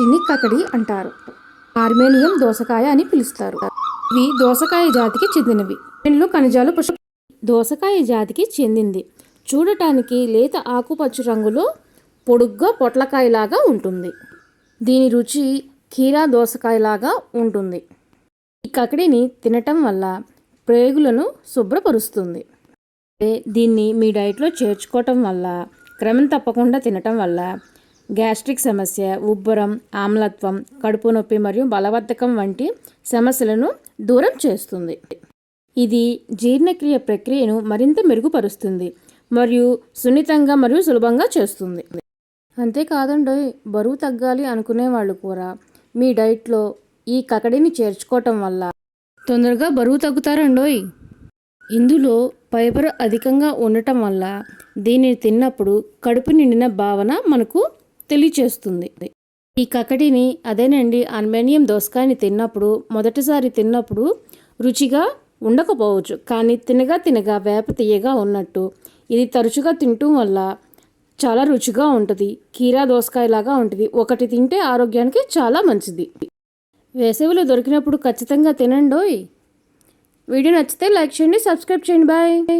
వీటిని కకడి అంటారు. ఆర్మేనియం దోసకాయ అని పిలుస్తారు. ఇవి దోసకాయ జాతికి చెందినవి. వీటిలో ఖనిజాలు పుష్ప దోసకాయ జాతికి చెందింది. చూడటానికి లేత ఆకుపచ్చ రంగులో పొడుగ్గా పొట్లకాయలాగా ఉంటుంది. దీని రుచి కీరా దోసకాయలాగా ఉంటుంది. ఈ కకడిని తినటం వల్ల ప్రేగులను శుభ్రపరుస్తుంది. దీన్ని మీ డైట్లో చేర్చుకోవటం వల్ల క్రమం తప్పకుండా తినటం వల్ల గ్యాస్ట్రిక్ సమస్య ఉబ్బరం ఆమ్లత్వం కడుపు నొప్పి మరియు బలవర్ధకం వంటి సమస్యలను దూరం చేస్తుంది. ఇది జీర్ణక్రియ ప్రక్రియను మరింత మెరుగుపరుస్తుంది మరియు సున్నితంగా మరియు సులభంగా చేస్తుంది. అంతేకాదండి బరువు తగ్గాలి అనుకునే వాళ్ళు కూడా మీ డైట్లో ఈ కకడిని చేర్చుకోవటం వల్ల తొందరగా బరువు తగ్గుతారండోయ్. ఇందులో ఫైబర్ అధికంగా ఉండటం వల్ల దీనిని తిన్నప్పుడు కడుపు నిండిన భావన మనకు తెలియచేస్తుంది. ఈ కకడిని అదేనండి అల్మేనియం దోసకాయని తిన్నప్పుడు మొదటిసారి తిన్నప్పుడు రుచిగా ఉండకపోవచ్చు. కానీ తినగా తినగా వేప తీయగా ఉన్నట్టు ఇది తరచుగా తింటూ వల్ల చాలా రుచిగా ఉంటుంది. కీరా దోసకాయలాగా ఉంటుంది. ఒకటి తింటే ఆరోగ్యానికి చాలా మంచిది. వేసవిలో దొరికినప్పుడు ఖచ్చితంగా తినండోయ్. వీడియో నచ్చితే లైక్ చేయండి సబ్స్క్రైబ్ చేయండి. బాయ్.